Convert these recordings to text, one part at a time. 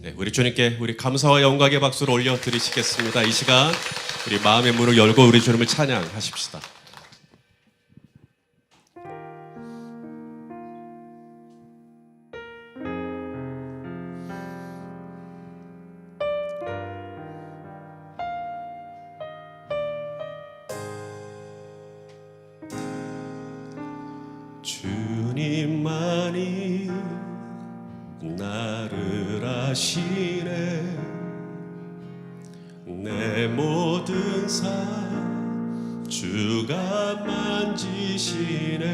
네, 우리 주님께 우리 감사와 영광의 박수를 올려 드리시겠습니다. 이 시간 우리 마음의 문을 열고 우리 주님을 찬양하십시다. 주가 만지시네.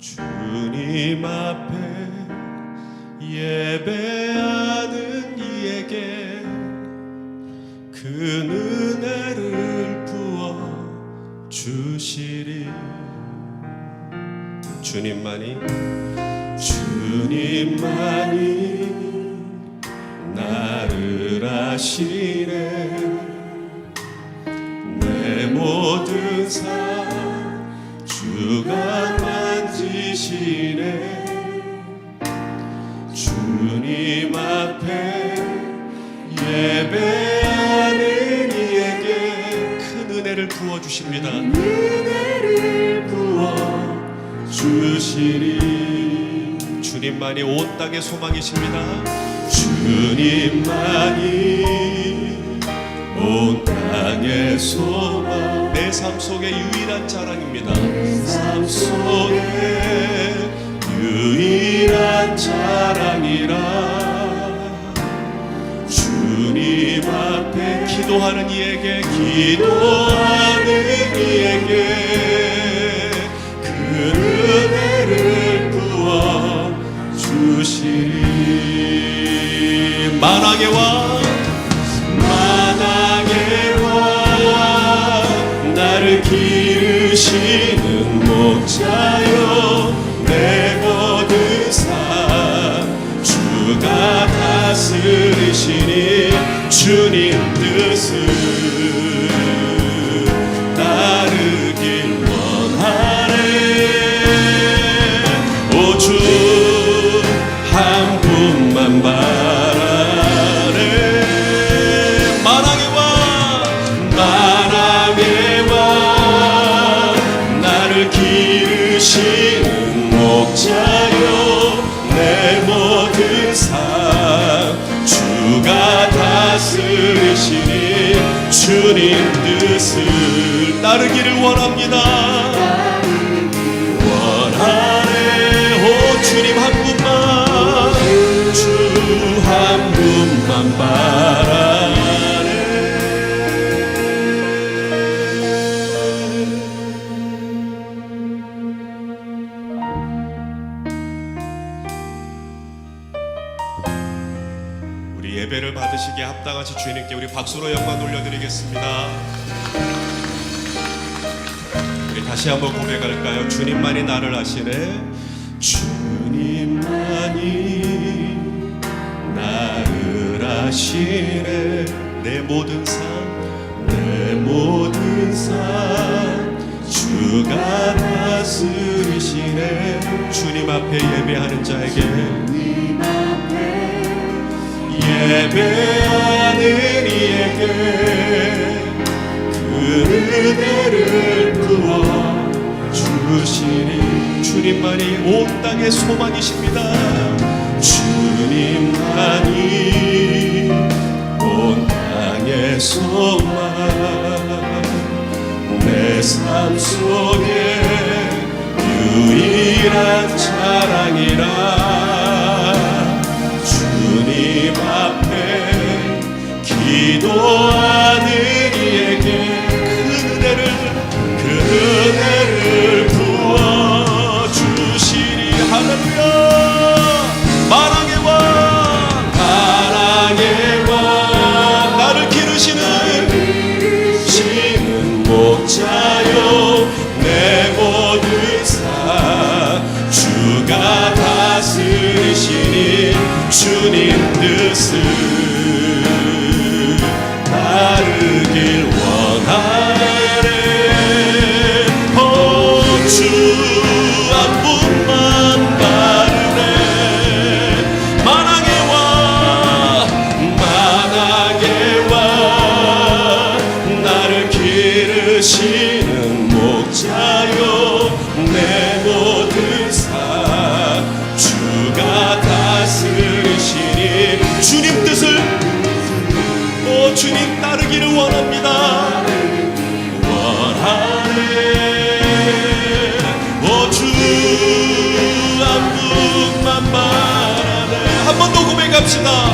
주님 앞에 예배하는 이에게 그 은혜를 부어 주시리. 주님만이 주님만이 나를 아시네 만지시네 주님 앞에 예배하는 이에게 큰 은혜를 부어 주십니다. 은혜를 부어 주시리 주님만이 온 땅의 소망이십니다. 주님만이 온 땅의 소망 내 삶 속의 유일한 자랑입니다. 삶 속의 유일한 자랑이라. 주님 앞에 기도하는 이에게 기도하는 이에게 그 은혜를 부어 주시리. 만왕의 왕 만왕의 왕 나를 기르시는 다스리시니 주님 뜻을 주님 뜻을 따르기를 원합니다. 원하네 오 주님 한 분만. 주 한 분만 바라 하시 주님께 우리 박수로 영광 돌려드리겠습니다. 우리 다시 한번 고백할까요? 주님만이 나를 아시네. 주님만이 나를 아시네. 내 모든 삶, 내 모든 삶 주가 다스리시네. 주님 앞에 예배하는 자에게 예배하는 이에게 그 은혜를 부어 주시니 주님만이 온 땅의 소망이십니다. 주님만이 온 땅의 소망. 내 삶 속에 유일한 자랑이라 따 고백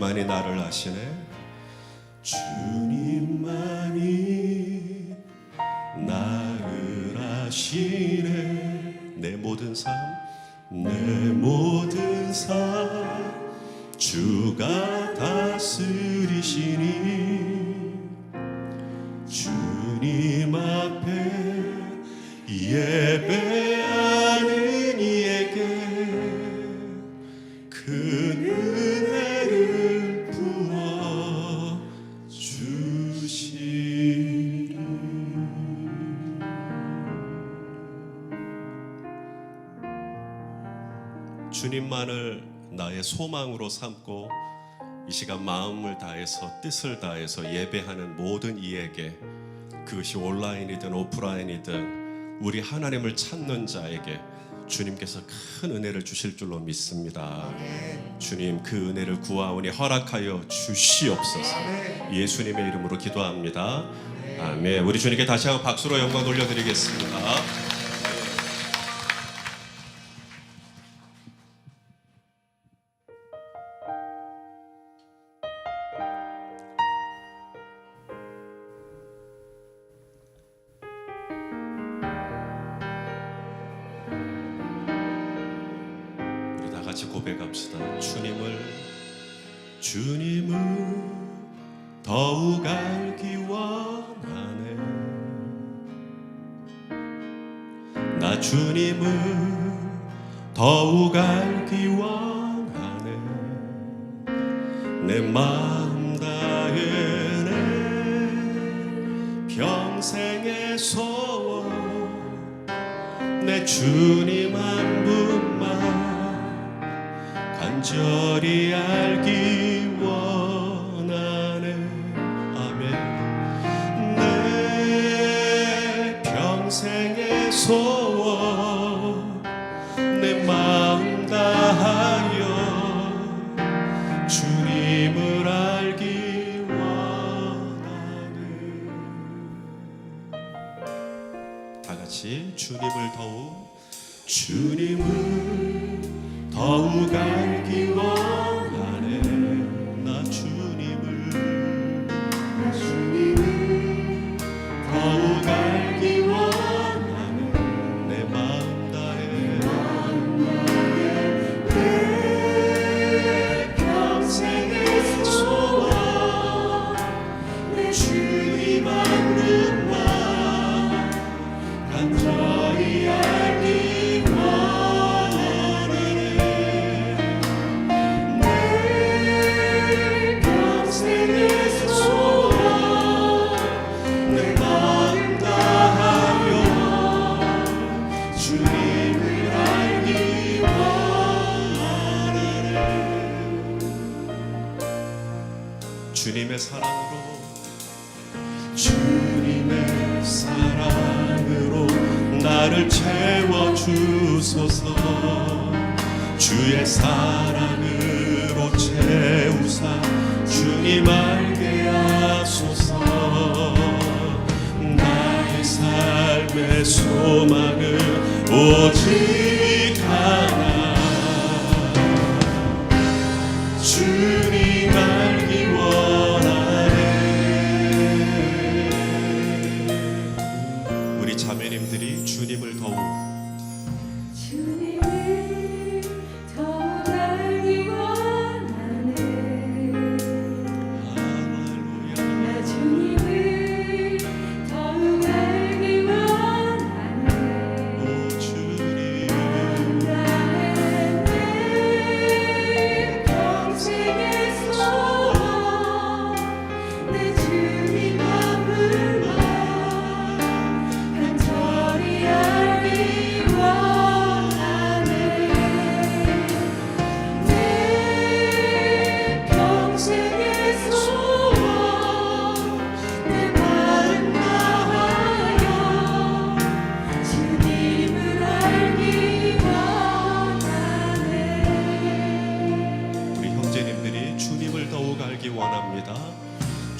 주님만이 나를 아시네. 주님만이 나를 아시네. 내 모든 삶 내 모든 삶 주가 다스리시니 주님만을 나의 소망으로 삼고 이 시간 마음을 다해서 뜻을 다해서 예배하는 모든 이에게 그것이 온라인이든 오프라인이든 우리 하나님을 찾는 자에게 주님께서 큰 은혜를 주실 줄로 믿습니다. 주님 그 은혜를 구하오니 허락하여 주시옵소서. 예수님의 이름으로 기도합니다. 아멘. 우리 주님께 다시 한번 박수로 영광 돌려드리겠습니다. 같이 고백합시다. 주님을 주님을 더욱 알기 원하네. 나 주님을 더욱 알기 원하네. 내 마음 다해내 평생의 소원 내 주님 한 분만 간절히 알기 원하네 아멘. 내 평생의 소원 내 마음 다하여 주님을 알기 원하네 다 같이 주님을 더욱 주님을 더욱 알기 원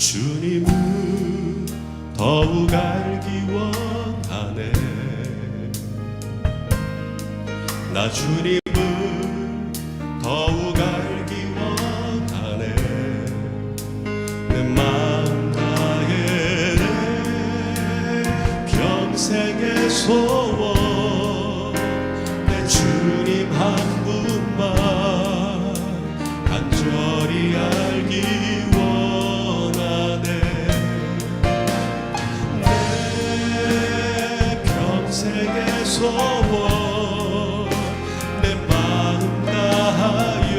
주님을 더욱 알기 원하네. 나 주님 소원 내 마음 다하여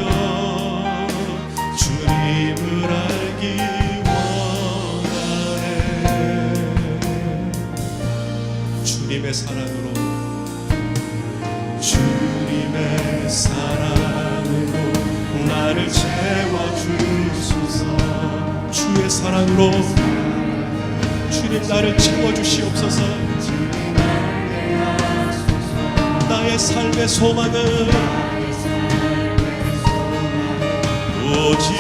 주님을 알기 원하네. 주님의 사랑으로 주님의 사랑으로 나를 채워주소서. 주의 사랑으로 주님 나를 채워주시옵소서 나의 삶의 소망은 오직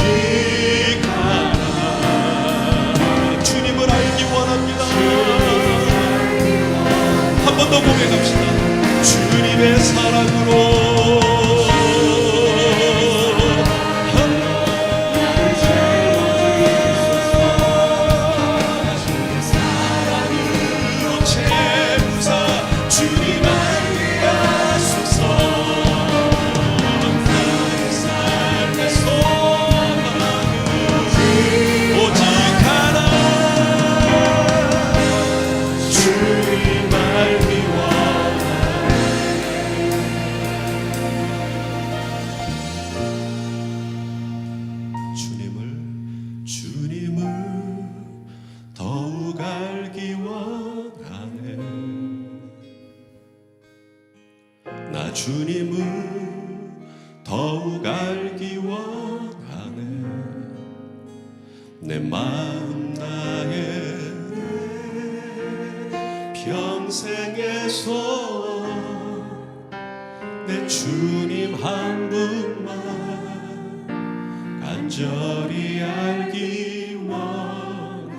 간절히 알기 원해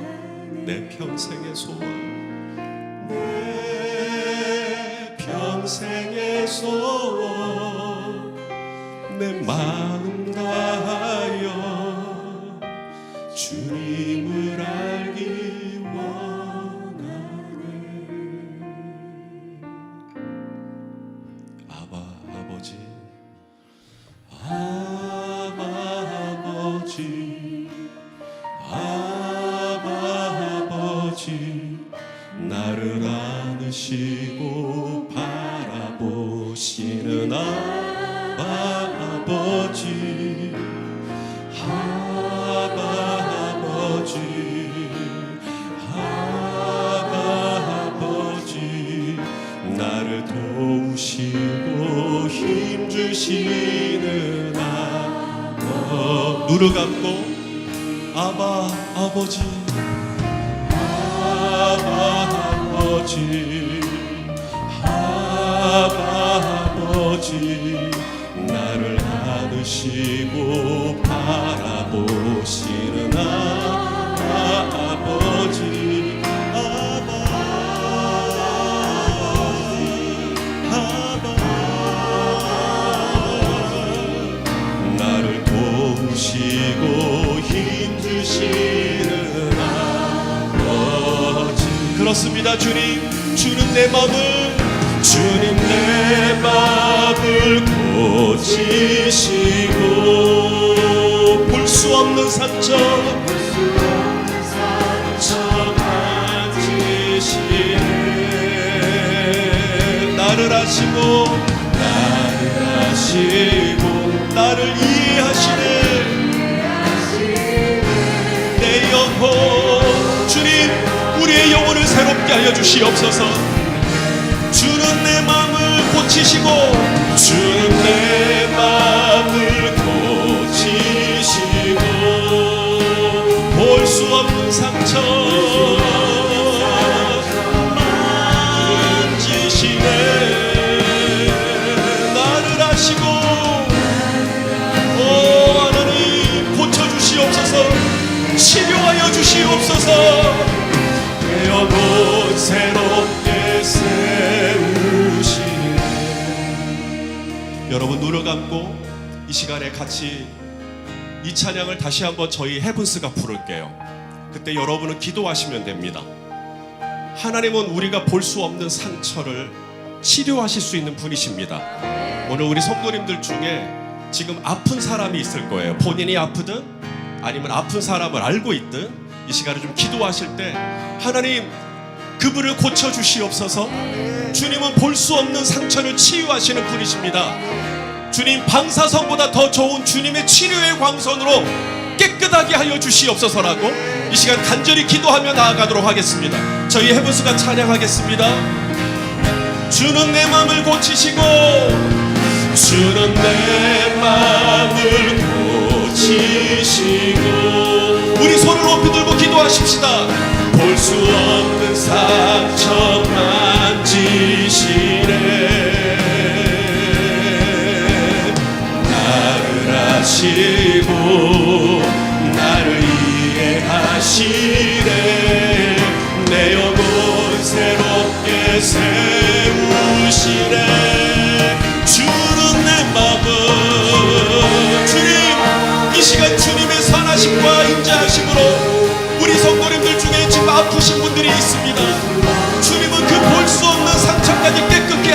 내 평생의 소원 내 평생의 소원. 내 마음 다하여 주님을 알 안으시고 바라보시는 아버지. 아바 아버지 아바 아버지 나를 도우시고 힘주시는 아버 눈을 감고 아바 아버지 아버지 나를 안으시고 바라보시는 아바 아버지 아바 아바 나를 도우시고 힘주시는 아버지. 그렇습니다 주님. 주는 내 마음을 주님 내 마음을 고치시고 볼 수 없는 상처 나를 아시고 나를 아시고 나를 이해하시네. 내 영혼 주님 우리의 영혼을 새롭게 하여 주시옵소서 내 마음을 고치시고 주는 내 마음을 고치시고 볼 수 없는 상처 만지시네. 나를 아시고 오 하나님 고쳐주시옵소서 치료하여 주시옵소서. 내 영혼 새롭 여러분 눈을 감고 이 시간에 같이 이 찬양을 다시 한번 저희 헤븐스가 부를게요. 그때 여러분은 기도하시면 됩니다. 하나님은 우리가 볼 수 없는 상처를 치료하실 수 있는 분이십니다. 오늘 우리 성도님들 중에 지금 아픈 사람이 있을 거예요. 본인이 아프든 아니면 아픈 사람을 알고 있든 이 시간에 좀 기도하실 때 하나님 그분을 고쳐 주시옵소서. 주님은 볼 수 없는 상처를 치유하시는 분이십니다. 주님 방사선보다 더 좋은 주님의 치료의 광선으로 깨끗하게 하여 주시옵소서라고 이 시간 간절히 기도하며 나아가도록 하겠습니다. 저희 헤븐스가 찬양하겠습니다. 주는 내 마음을 고치시고 주는 내 마음을 고치시고 우리 손을 높이 들고 기도하십시다 볼 수 없는 상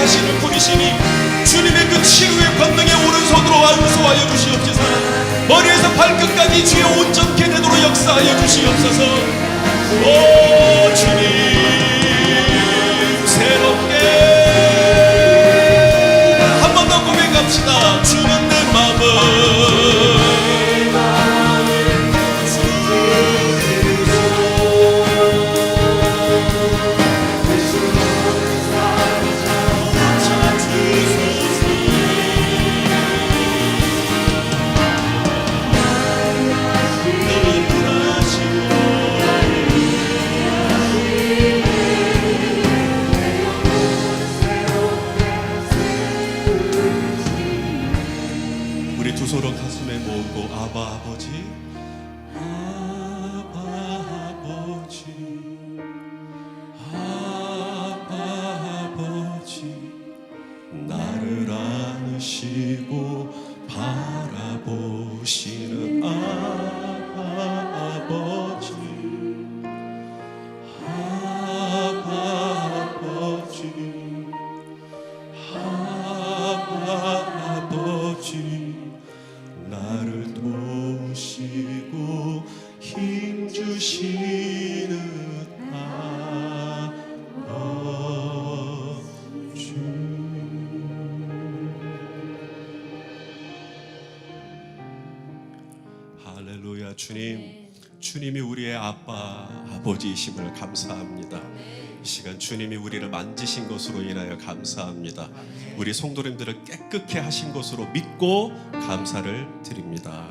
하시는 분이시니 주님의 그 치유의 권능에 오른손으로 안수하여 주시옵소서. 머리에서 발끝까지 주의 온전케 되도록 역사하여 주시옵소서. 오 주님 아빠 아버지이심을 감사합니다. 이 시간 주님이 우리를 만지신 것으로 인하여 감사합니다. 우리 성도님들을 깨끗게 하신 것으로 믿고 감사를 드립니다